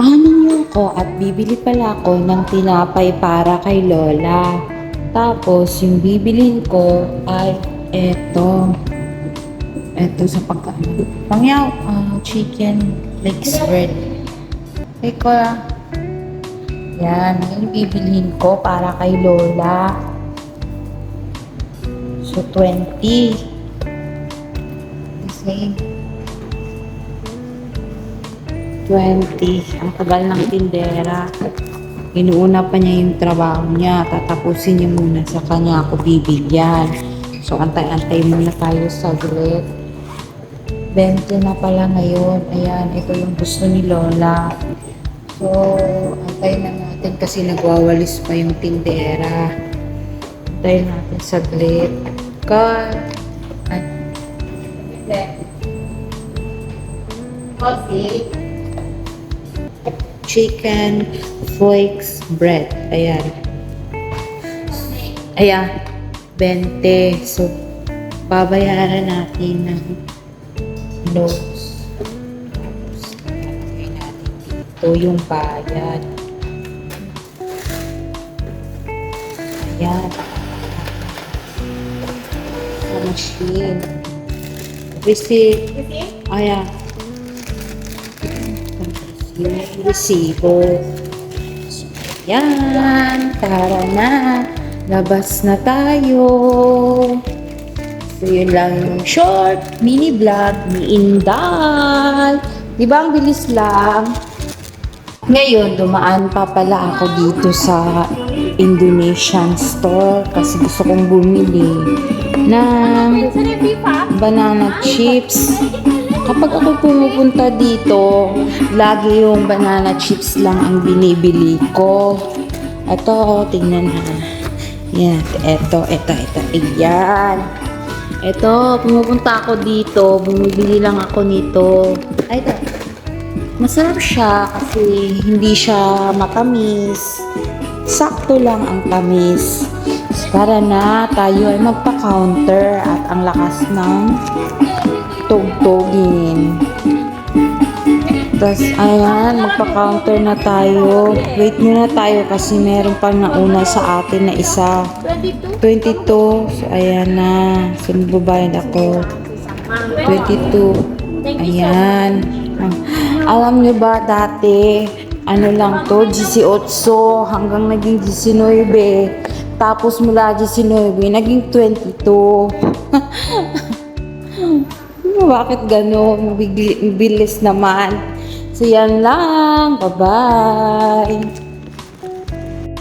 Ano ko at bibili pala ako ng tinapay para kay Lola. Tapos, yung bibilin ko ay eto. Eto sa pagkain. Pangyaw, ah, chicken legs bread. Teko ah. Yan, yung bibilin ko para kay Lola. So, 20. Kasi, 20. Ang tagal ng tindera. Inuuna pa niya yung trabaho niya. Tatapusin niya muna sa kanya ako bibigyan. So, antay-antay muna tayo saglit. 20 na pala ngayon. Ayan, ito yung gusto ni Lola. So, antay na natin kasi nagwawalis pa yung tindera. Antay natin saglit. God. Ay. Coffee chicken flakes bread. Ayan. Ayan. 20. So, babayaran natin ng. Lalagay natin dito yung bayad. Ayan. Sa machine. Receipt. Ayan yung resibo. So, yan. Tara na. Labas na tayo. So, yun lang yung short mini vlog ni Indal. Di ba ang bilis lang? Ngayon, dumaan pa pala ako dito sa Indonesian store kasi gusto kong bumili ng banana chips. Kapag ako pumupunta dito, lagi yung banana chips lang ang binibili ko. Ito, tingnan ha. Yan, ito, ito, ito. Ayan. Ito, pumupunta ako dito, bumibili lang ako nito. Ay, ito. Masarap siya kasi hindi siya matamis. Sakto lang ang tamis. Para na tayo ay magpa-counter at ang lakas ng tugtugin. Tapos, ayan, magpa-counter na tayo. Wait muna tayo kasi meron pang nauna sa atin na isa. 22. So, ayan na. So, magbabayad ako. 22. Ayan. Alam nyo ba dati, ano lang to, 18 hanggang naging 19. Tapos mula 19, naging 22. Bakit gano'n? Bigli- Bilis naman. So, yan lang. Bye-bye.